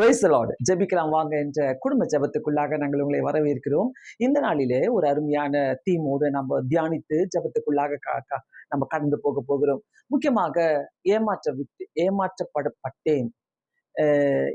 பிரைசலாட் ஜெபிக்கலாம் வாங்க என்ற குடும்ப ஜெபத்துக்குள்ளாக நாங்கள் உங்களை வரவேற்கிறோம். இந்த நாளிலே ஒரு அருமையான தீமோடு நம்ம தியானித்து ஜெபத்துக்குள்ளாக கா- நம்ம கடந்து போக போகிறோம். முக்கியமாக ஏமாற்ற விட்டு ஏமாற்றப்படப்பட்டேன்.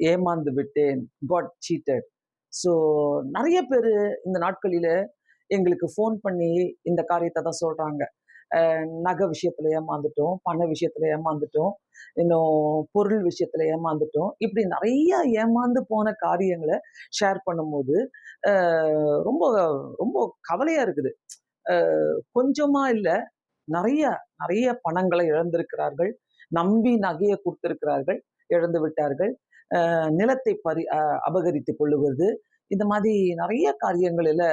ஏமாந்து விட்டேன். காட் சீட்டட் ஸோ நிறைய பேர் இந்த நாட்களில எங்களுக்கு ஃபோன் பண்ணி இந்த காரியத்தை தான் சொல்றாங்க. நகை விஷயத்துல ஏமாந்துட்டோம் பண விஷயத்துல ஏமாந்துட்டோம் இன்னும் பொருள் விஷயத்துல ஏமாந்துட்டோம். இப்படி நிறைய ஏமாந்து போன காரியங்களை ஷேர் பண்ணும்போது ரொம்ப ரொம்ப கவலையா இருக்குது. கொஞ்சமா இல்லை நிறைய நிறைய பணங்களை இழந்திருக்கிறார்கள் நம்பி நகையை கொடுத்திருக்கிறார்கள் இழந்து விட்டார்கள். நிலத்தை பறி அஹ் அபகரித்து கொள்ளுவது இந்த மாதிரி நிறைய காரியங்களில்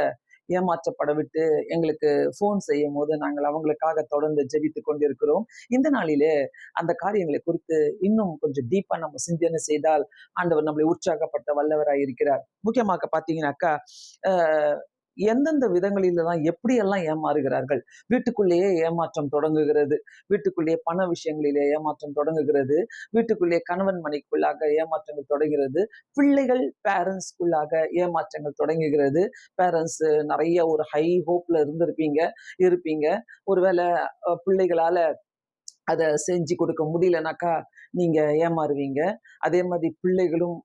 ஏமாற்றப்பட விட்டு எங்களுக்கு ஃபோன் செய்யும் போது நாங்கள் அவங்களுக்காக தொடர்ந்து ஜெபித்து கொண்டிருக்கிறோம். இந்த நாளிலே அந்த காரியங்களை குறித்து இன்னும் கொஞ்சம் டீப்பா நம்ம சிந்தனை செய்தால் ஆண்டவர் நம்மளை உற்சாகப்பட்ட வல்லவராய் இருக்கிறார் முக்கியமாக பாத்தீங்கன்னாக்கா எந்தெந்த விதங்களிலெல்லாம் எப்படியெல்லாம் ஏமாறுகிறார்கள்? வீட்டுக்குள்ளேயே ஏமாற்றம் தொடங்குகிறது. வீட்டுக்குள்ளேயே பண விஷயங்களிலே ஏமாற்றம் தொடங்குகிறது. வீட்டுக்குள்ளேயே கணவன் மனைக்குள்ளாக ஏமாற்றங்கள் தொடங்குகிறது. பிள்ளைகள் பேரண்ட்ஸ்க்குள்ளாக ஏமாற்றங்கள் தொடங்குகிறது. பேரண்ட்ஸ் நிறைய ஒரு ஹை ஹோப்ல இருந்திருப்பீங்க இருப்பீங்க. ஒருவேளை பிள்ளைகளால அதை செஞ்சு கொடுக்க முடியலனாக்கா நீங்க ஏமாறுவீங்க. அதே மாதிரி பிள்ளைகளும்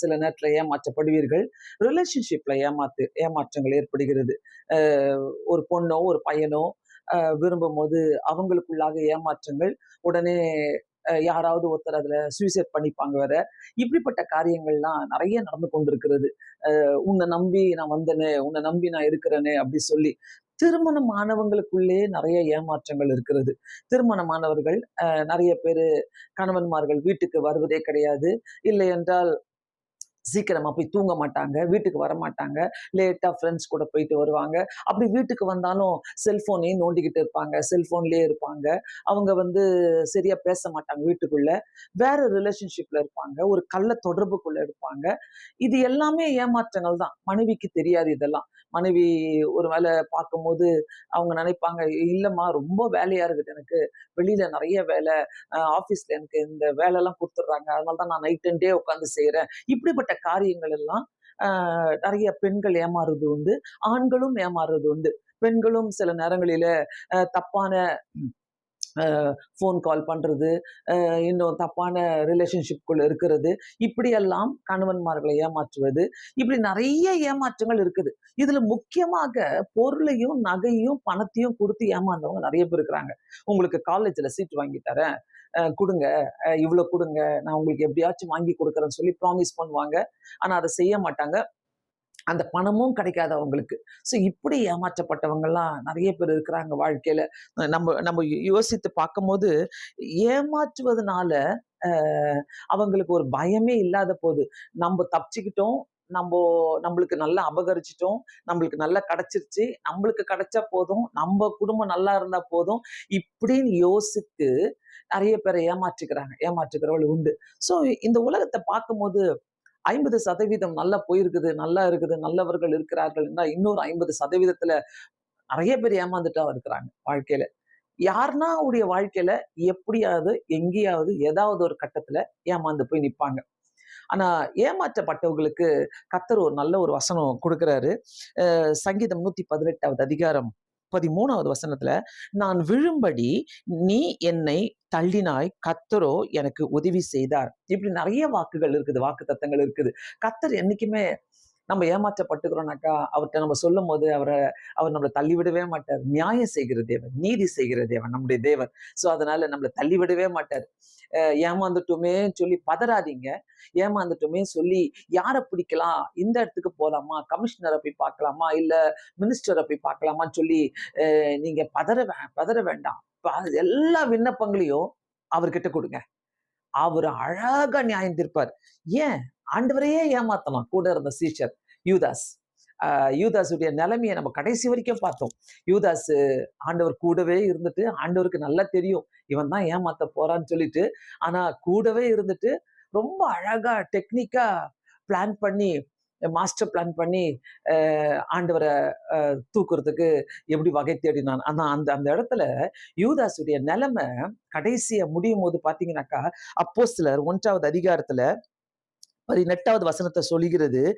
சில நேரத்துல ஏமாற்றப்படுவீர்கள். ரிலேஷன்ஷிப்ல ஏமாத்து ஏமாற்றங்கள் ஏற்படுகிறது. ஒரு பொண்ணோ ஒரு பையனோ அஹ், விரும்பும் போது அவங்களுக்குள்ளாக ஏமாற்றங்கள் உடனே யாராவது ஒருத்தர் அதுல சூசைட் பண்ணிப்பாங்க வேற. இப்படிப்பட்ட காரியங்கள்லாம் நிறைய நடந்து கொண்டிருக்கிறது. அஹ், உன்னை நம்பி நான் வந்தனே உன்னை நம்பி நான் இருக்கிறேனே அப்படி சொல்லி திருமணமானவங்களுக்குள்ளே நிறைய ஏமாற்றங்கள் இருக்கிறது. திருமணமானவர்கள் நிறைய பேர் கணவன்மார்கள் வீட்டுக்கு வருவதே கிடையாது. இல்லை என்றால் சீக்கிரமா போய் தூங்க மாட்டாங்க வீட்டுக்கு வர மாட்டாங்க லேட்டா ஃப்ரெண்ட்ஸ் கூட போயிட்டு வருவாங்க. அப்படி வீட்டுக்கு வந்தாலும் செல்போனையும் நோண்டிக்கிட்டு இருப்பாங்க செல்போன்லயே இருப்பாங்க. அவங்க வந்து சரியா பேச மாட்டாங்க வீட்டுக்குள்ள. வேற ரிலேஷன்ஷிப்ல இருப்பாங்க ஒரு கள்ள தொடர்புக்குள்ள இருப்பாங்க. இது எல்லாமே ஏமாற்றங்கள் தான். மனைவிக்கு தெரியாது இதெல்லாம். மனைவி ஒரு வேலை பார்க்கும்போது அவங்க நினைப்பாங்க இல்லம்மா ரொம்ப வேலையா இருக்குது எனக்கு. வெளியில நிறைய வேலை. ஆஃபீஸ்ல எனக்கு இந்த வேலையெல்லாம் கொடுத்துட்றாங்க. அதனால தான் நான் நைட் அண்ட் டே உட்காந்து செய்யறேன் இப்படிப்பட்ட காரியங்கள் எல்லாம் ஆஹ், நிறைய பெண்கள் ஏமாறுறது உண்டு ஆண்களும் ஏமாறுறது உண்டு. பெண்களும் சில நேரங்களில ஆஹ், தப்பான ஃபோன் கால் பண்றது ஆஹ், இன்னும் தப்பான ரிலேஷன்ஷிப்குள்ள இருக்கிறது. இப்படியெல்லாம் கணவன்மார்களை ஏமாற்றுவது. இப்படி நிறைய ஏமாற்றங்கள் இருக்குது. இதுல முக்கியமாக பொருளையும் நகையும் பணத்தையும் கொடுத்து ஏமாந்தவங்க நிறைய பேர் இருக்கிறாங்க. உங்களுக்கு காலேஜ்ல சீட் வாங்கி தரேன். கொடுங்க. இவ்வளோ இவ்வளவு கொடுங்க. நான் உங்களுக்கு எப்படியாச்சும் வாங்கி கொடுக்குறேன்னு சொல்லி ப்ராமிஸ் பண்ணுவாங்க. ஆனா அதை செய்ய மாட்டாங்க. அந்த பணமும் கிடைக்காது அவங்களுக்கு. ஸோ இப்படி ஏமாற்றப்பட்டவங்கலாம் நிறைய பேர் இருக்கிறாங்க வாழ்க்கையில. நம்ம நம்ம யோசித்து பார்க்கும்போது ஏமாற்றுவதனால அஹ், அவங்களுக்கு ஒரு பயமே இல்லாத போது நம்ம தப்பிச்சுக்கிட்டோம். நம்ம நம்மளுக்கு நல்லா அபகரிச்சிட்டோம். நம்மளுக்கு நல்லா கிடைச்சிருச்சு. நம்மளுக்கு கிடைச்சா போதும். நம்ம குடும்பம் நல்லா இருந்தா போதும். இப்படின்னு யோசித்து நிறைய பேரை ஏமாற்றுக்கிறாங்க ஏமாற்றுக்கிறவள் உண்டு. ஸோ இந்த உலகத்தை பார்க்கும்போது ஐம்பது சதவீதம் நல்லா போயிருக்குது நல்லா இருக்குது நல்லவர்கள் இருக்கிறார்கள்னா இன்னொரு ஐம்பது சதவீதத்துல நிறைய பேர் ஏமாந்துட்டா இருக்கிறாங்க வாழ்க்கையில. யாருன்னா உடைய வாழ்க்கையில எப்படியாவது எங்கேயாவது ஏதாவது ஒரு கட்டத்துல ஏமாந்து போய் நிப்பாங்க. ஆனா ஏமாற்றப்பட்டவங்களுக்கு கத்தர் ஒரு நல்ல ஒரு வசனம் கொடுக்கிறாரு. சங்கீதம் நூத்தி பதினெட்டாவது அதிகாரம். பதிமூணாவது வசனத்துல நான் விழும்படி நீ என்னை தள்ளினாய் கத்தரோ எனக்கு உதவி செய்தார். இப்படி நிறைய வாக்குகள் இருக்குது வாக்கு தத்தங்கள் இருக்குது. கத்தர் என்னைக்குமே நம்ம ஏமாற்றப்பட்டுக்கிறோம்னாக்கா அவர்கிட்ட நம்ம சொல்லும் போது அவரை அவர் நம்மளை தள்ளிவிடவே மாட்டார். நியாயம் செய்கிற தேவன் நீதி செய்கிற தேவன் நம்முடைய தேவன். ஸோ அதனால நம்மளை தள்ளிவிடவே மாட்டார். அஹ் சொல்லி பதறாதீங்க. ஏமாந்துட்டோமே சொல்லி யாரை பிடிக்கலாம்? இந்த இடத்துக்கு போகலாமா கமிஷனரை போய் பார்க்கலாமா? இல்லை மினிஸ்டரை போய் பார்க்கலாமான்னு சொல்லி அஹ் நீங்க பதற வே- பதற வேண்டாம். எல்லா விண்ணப்பங்களையும் அவர்கிட்ட கொடுங்க. அவர் அழகா நியாயம் தீர்ப்பார். ஏன்? ஆண்டவரையே ஏமாத்தலாம். கூட இருந்த சீஷர் யூதாஸ். ஆஹ் யூதாஸுடைய நிலைமையை நம்ம கடைசி வரைக்கும் பார்த்தோம். யூதாஸ் ஆண்டவர் கூடவே இருந்துட்டு ஆண்டவருக்கு நல்லா தெரியும். இவன் தான் ஏமாத்த போறான்னு சொல்லிட்டு ஆனா கூடவே இருந்துட்டு ரொம்ப அழகா டெக்னிக்கா பிளான் பண்ணி மாஸ்டர் பிளான் பண்ணி அஹ், ஆண்டவரை தூக்குறதுக்கு எப்படி வகை தேடினான். ஆனா அந்த அந்த இடத்துல யூதாஸுடைய நிலைமை கடைசியா முடியும் போது பார்த்தீங்கன்னாக்கா அப்போ சிலர் ஒன்றாவது அதிகாரத்துல பதினெட்டாவது வசனத்தை சொல்கிறது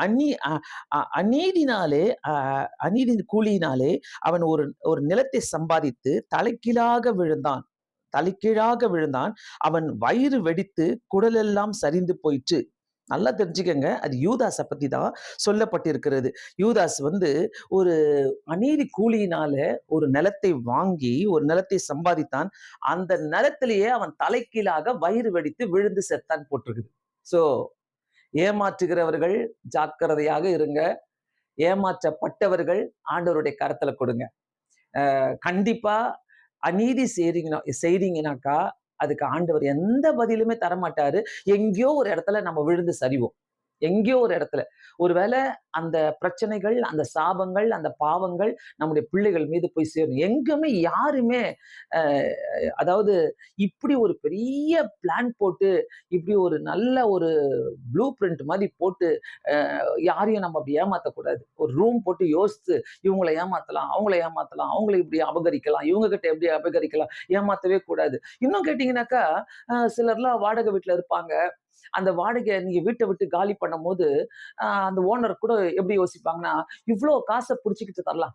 அநீ அ- அ- அநீதினாலே அஹ் அநீதி கூலியினாலே அவன் ஒரு ஒரு நிலத்தை சம்பாதித்து தலைக்கீழாக விழுந்தான். தலைக்கீழாக விழுந்தான். அவன் வயிறு வெடித்து குடலெல்லாம் சரிந்து போயிற்று. நல்லா தெரிஞ்சுக்கங்க அது யூதாஸை பத்தி தான் சொல்லப்பட்டிருக்கிறது. யூதாஸ் வந்து ஒரு அநீதி கூலியினால ஒரு நிலத்தை வாங்கி ஒரு நிலத்தை சம்பாதித்தான். அந்த நிலத்திலேயே அவன் தலைகீழாக வயிறு வெடித்து விழுந்து செத்தான் போட்டிருக்குது. ஸோ ஏமாற்றுகிறவர்கள் ஜாக்கிரதையாக இருங்க. ஏமாற்றப்பட்டவர்கள் ஆண்டவருடைய கருத்தில் கொடுங்க. கண்டிப்பாக கண்டிப்பா அநீதி செய்றீங்கன்னா செய்றீங்கனாக்கா அதுக்கு ஆண்டவர் எந்த பதிலுமே தரமாட்டாரு. எங்கேயோ ஒரு இடத்துல நம்ம விழுந்து சரிவோம். எங்கேயோ ஒரு இடத்துல. ஒருவேளை அந்த பிரச்சனைகள் அந்த சாபங்கள் அந்த பாவங்கள் நம்முடைய பிள்ளைகள் மீது போய் சேரும். எங்குமே யாருமே அதாவது இப்படி ஒரு பெரிய பிளான் போட்டு இப்படி ஒரு நல்ல ஒரு ப்ளூ பிரிண்ட் மாதிரி போட்டு யாரையும் நம்ம அப்படி ஏமாத்தக்கூடாது. ஒரு ரூம் போட்டு யோசித்து இவங்களை ஏமாத்தலாம் அவங்கள ஏமாத்தலாம் அவங்களை இப்படி அபகரிக்கலாம் இவங்க கிட்ட எப்படி அபகரிக்கலாம் ஏமாத்தவே கூடாது. இன்னும் கேட்டீங்கன்னாக்கா சிலர்லாம் வாடகை வீட்டில் இருப்பாங்க. அந்த வாடகை நீங்க வீட்டை விட்டு காலி பண்ணும் போது ஆஹ் அந்த ஓனர் கூட எப்படி யோசிப்பாங்கன்னா இவ்வளோ காசை பிடிச்சிக்கிட்டு தரலாம்.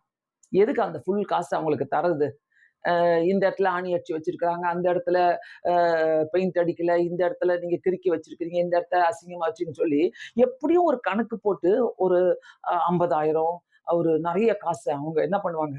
எதுக்கு அந்த ஃபுல் காசு அவங்களுக்கு தரது ஆஹ் இந்த இடத்துல ஆணி அடிச்சு வச்சிருக்காங்க அந்த இடத்துல பெயிண்ட் அடிக்கல இந்த இடத்துல நீங்க கிறுக்கி வச்சிருக்கீங்க இந்த இடத்துல அசிங்கமா வச்சுன்னு சொல்லி எப்படியும் ஒரு கணக்கு போட்டு ஒரு ஐம்பதாயிரம் ஒரு நிறைய காசு அவங்க என்ன பண்ணுவாங்க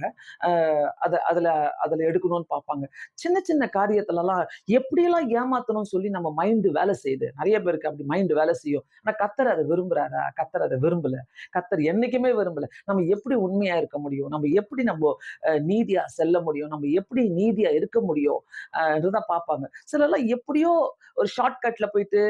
அதை அத அதுல அதுல எடுக்கணும்னு பார்ப்பாங்க. சின்ன சின்ன காரியத்துலலாம் எப்படியெல்லாம் ஏமாத்தணும்னு சொல்லி நம்ம மைண்டு வேலை செய்யுது. நிறைய பேருக்கு அப்படி மைண்டு வேலை செய்யும். ஆனா கத்தர் அதை விரும்புகிறாரா கத்தர் அதை விரும்பல. கத்தர் என்னைக்குமே விரும்பல. நம்ம எப்படி உண்மையா இருக்க முடியும்? நம்ம எப்படி நம்ம அஹ், நீதியா செல்ல முடியும்? நம்ம எப்படி நீதியா இருக்க முடியும்? தான் பார்ப்பாங்க. சிலர்லாம் எப்படியோ ஒரு ஷார்ட்கட்டில் போயிட்டு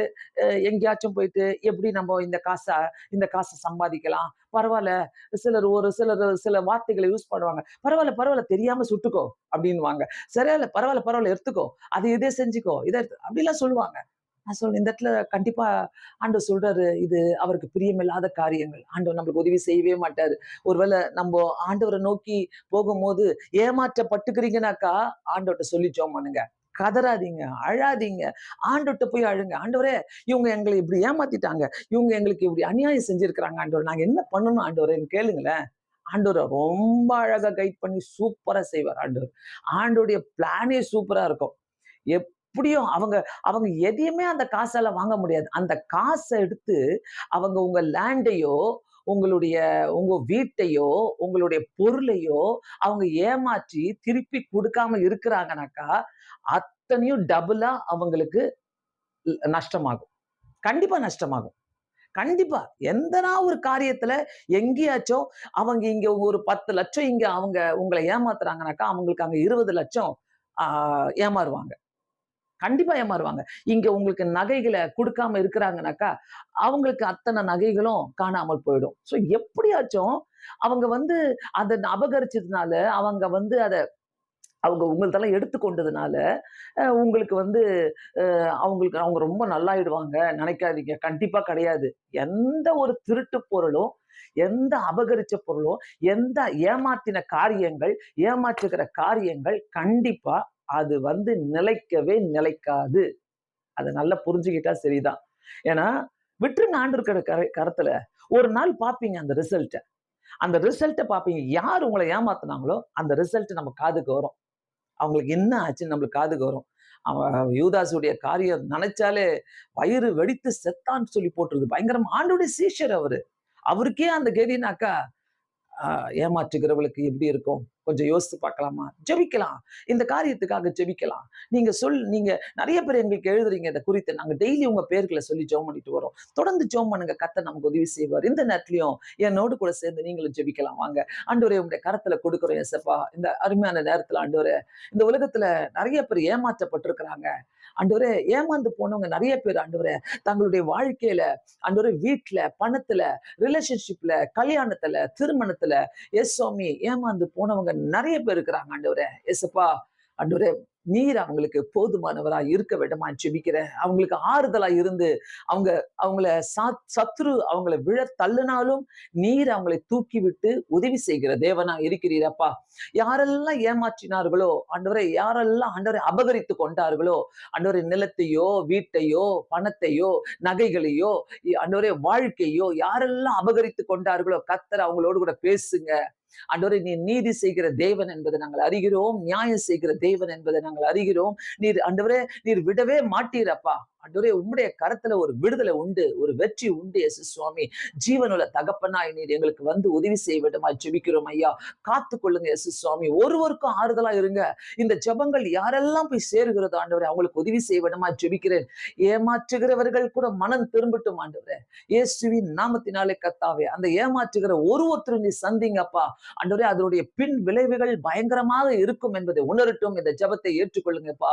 அஹ், எங்கேயாச்சும் போயிட்டு எப்படி நம்ம இந்த காசை இந்த காசை சம்பாதிக்கலாம்? பரவாயில்ல சிலர் ஒரு சிலர் சில வார்த்தைகளை யூஸ் பண்ணுவாங்க. பரவாயில்ல பரவாயில்ல தெரியாம சுட்டுக்கோ அப்படின்வாங்க சரியா இல்ல பரவாயில்ல பரவாயில்ல எடுத்துக்கோ. அதை இதே செஞ்சுக்கோ இதை எடுத்து- அப்படிலாம் சொல்லுவாங்க. நான் சொல்றேன் இந்த இடத்துல கண்டிப்பா ஆண்டவர் சொல்றாரு இது அவருக்கு பிரியமில்லாத காரியங்கள். ஆண்டவர் நம்மளுக்கு உதவி செய்யவே மாட்டாரு. ஒருவேளை நம்ம ஆண்டவரை நோக்கி போகும்போது ஏமாற்றப்பட்டுக்கிறீங்கனாக்கா ஆண்டவர்கிட்ட சொல்லி ஜோம் பண்ணுங்க. கதறாதீங்க அழாதீங்க. ஆண்டவர்கிட்ட போய் அழுங்க. ஆண்டவரே இவங்க எங்களை இப்படி ஏமாத்திட்டாங்க. இவங்க எங்களுக்கு இப்படி அநியாயம் செஞ்சிருக்கிறாங்க ஆண்டவர். நாங்க என்ன பண்ணணும் ஆண்டவரேன்னு கேளுங்களேன். ஆண்டோரை ரொம்ப அழகா கைட் பண்ணி சூப்பரா செய்வார் ஆண்டவர். ஆண்டோடைய பிளானே சூப்பரா இருக்கும். எப்படியும் அவங்க அவங்க எதையுமே அந்த காசால வாங்க முடியாது. அந்த காசை எடுத்து அவங்க உங்க லேண்டையோ உங்களுடைய உங்க வீட்டையோ உங்களுடைய பொருளையோ அவங்க ஏமாற்றி திருப்பி கொடுக்காம இருக்கிறாங்கனாக்கா அத்தனையும் டபுளா அவங்களுக்கு நஷ்டமாகும். கண்டிப்பா நஷ்டமாகும். கண்டிப்பா எந்தனா ஒரு காரியத்துல எங்கேயாச்சும் அவங்க இங்க ஒரு பத்து லட்சம் இங்க அவங்க உங்களை ஏமாத்துறாங்கனாக்கா அவங்களுக்கு அங்க இருபது லட்சம் ஆஹ் ஏமாறுவாங்க. கண்டிப்பா ஏமாறுவாங்க. இங்க உங்களுக்கு நகைகளை கொடுக்காம இருக்கிறாங்கனாக்கா அவங்களுக்கு அத்தனை நகைகளும் காணாமல் போயிடும். ஸோ எப்படியாச்சும் அவங்க வந்து அதை அபகரிச்சதுனால அவங்க வந்து அதை அவங்க உங்கள்தெல்லாம் எடுத்துக்கொண்டதுனால உங்களுக்கு வந்து அவங்களுக்கு அவங்க ரொம்ப நல்லாயிடுவாங்க. நினைக்காதீங்க. கண்டிப்பா கிடையாது. எந்த ஒரு திருட்டு பொருளும் எந்த அபகரிச்ச பொருளும் எந்த ஏமாத்தின காரியங்கள் ஏமாற்றுகிற காரியங்கள் கண்டிப்பா அது வந்து நிலைக்கவே நிலைக்காது. அதை நல்லா புரிஞ்சுக்கிட்டா சரிதான். ஏன்னா விட்டுருங்க ஆண்டு இருக்கிற கர கரத்துல ஒரு நாள் பார்ப்பீங்க அந்த ரிசல்ட்டை. அந்த ரிசல்ட்டை பார்ப்பீங்க யார் உங்களை ஏமாத்துனாங்களோ அந்த ரிசல்ட் நம்ம காதுக்கு வரும். அவங்களுக்கு என்ன ஆச்சுன்னு நம்மளுக்கு காதுக்கு வரும். அவன் யூதாசுடைய காரியம் நினைச்சாலே வயிறு வெடித்து செத்தான்னு சொல்லி போட்டுருது. பயங்கரம் ஆண்டுடைய சீஷர் அவரு. அவருக்கே அந்த கெதினாக்கா ஏமாற்றுகிறவளுக்கு எப்படி இருக்கும்? கொஞ்சம் யோசித்து பார்க்கலாமா? ஜெபிக்கலாம். இந்த காரியத்துக்காக ஜெபிக்கலாம். நீங்க சொல் நீங்க நிறைய பேர் எங்களுக்கு எழுதுறீங்க இதை குறித்து. நாங்க டெய்லி உங்க பேர்களை சொல்லி ஜெபம் பண்ணிட்டு வரோம். தொடர்ந்து ஜோம் பண்ணுங்க. கத்த நமக்கு உதவி செய்வார். இந்த நேரத்திலையும் என்னோடு கூட சேர்ந்து நீங்களும் ஜெபிக்கலாம். வாங்க. ஆண்டவரே உங்களுடைய கரத்துல கொடுக்குறோம் எசப்பா இந்த அருமையான நேரத்துல ஆண்டவரே இந்த உலகத்துல நிறைய பேர் ஏமாற்றப்பட்டிருக்கிறாங்க. ஆண்டவரே ஏமாந்து போனவங்க நிறைய பேர் ஆண்டவரே தங்களுடைய வாழ்க்கையில ஆண்டவரே வீட்டுல பணத்துல ரிலேஷன்ஷிப்ல கல்யாணத்துல திருமணத்துல எஸ் சுவாமி ஏமாந்து போனவங்க நிறைய பேர் இருக்கிறாங்க ஆண்டவரே. எசப்பா ஆண்டவரே நீர் அவங்களுக்கு போதுமானவரா இருக்க வேண்டுமா ஜெபிக்கிற அவங்களுக்கு ஆறுதலா இருந்து அவங்க அவங்கள சத்ரு அவங்கள விழ தள்ளுனாலும் நீர் அவங்களை தூக்கி விட்டு உதவி செய்கிற தேவனா இருக்கிறீரப்பா யாரெல்லாம் ஏமாற்றினார்களோ ஆண்டவரை யாரெல்லாம் ஆண்டவரை அபகரித்து கொண்டார்களோ ஆண்டவரை நிலத்தையோ வீட்டையோ பணத்தையோ நகைகளையோ ஆண்டவரை வாழ்க்கையோ யாரெல்லாம் அபகரித்து கொண்டார்களோ கத்தர் அவங்களோடு கூட பேசுங்க. ஆண்டவரே நீர் நீதி செய்கிற தேவன் என்பதை நாங்கள் அறிகிறோம் நியாயம் செய்கிற தேவன் என்பதை நாங்கள் அறிகிறோம். நீர் ஆண்டவரே நீர் விடவே மாட்டீரப்பா ஆண்டவரே உம்முடைய கரத்துல ஒரு விடுதலை உண்டு ஒரு வெற்றி உண்டு எஸ் சுவாமி. ஜீவனுள்ள தகப்பனாய் நீர் எங்களுக்கு வந்து உதவி செய்ய வேண்டுமா ஜெபிக்கிறோம் ஐயா. காத்து கொள்ளுங்க எஸ் சுவாமி. ஒருவருக்கும் ஆறுதலா இருங்க. இந்த ஜெபங்கள் யாரெல்லாம் போய் சேருகிறதோ ஆண்டவரே அவங்களுக்கு உதவி செய்ய வேண்டுமா ஜெபிக்கிறேன். ஏமாற்றுகிறவர்கள் கூட மனம் திரும்பட்டும் ஆண்டவரே. இயேசுவின் நாமத்தினாலே கத்தாவே அந்த ஏமாற்றுகிற ஒரு ஒருத்தரும் நீ சந்திங்கப்பா ஆண்டவரே அதனுடைய பின் விளைவுகள் பயங்கரமாக இருக்கும் என்பதை உணரட்டும். இந்த ஜெபத்தை ஏற்றுக்கொள்ளுங்கப்பா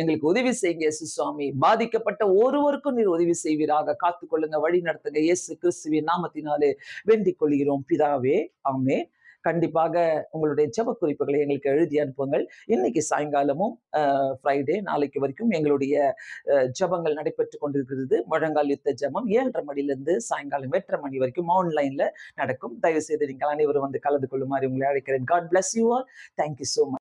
எங்களுக்கு உதவி செய்யுங்க இயேசு சுவாமி. பாதிக்கப்பட்ட ஒருவருக்கும் நீர் உதவி செய்வீராக. காத்துக்கொள்ளுங்க வழி நடத்துங்க இயேசு கிறிஸ்துவின் நாமத்தினாலே வேண்டிக் கொள்கிறோம் பிதாவே ஆமே கண்டிப்பாக உங்களுடைய ஜப குறிப்புகளை எங்களுக்கு எழுதி அனுப்புங்கள். இன்னைக்கு சாயங்காலமும் ஃப்ரைடே நாளைக்கு வரைக்கும் எங்களுடைய ஜபங்கள் ஜெபங்கள் நடைபெற்று கொண்டிருக்கிறது. முழங்கால் யுத்த ஜெபம் ஏழரை மணிலிருந்து சாயங்காலம் எட்டரை மணி வரைக்கும் ஆன்லைன்ல நடக்கும். தயவு செய்து நீங்கள் அனைவரும் வந்து கலந்து கொள்ளுமாறு உங்களை அழைக்கிறேன். God bless you all thank you so much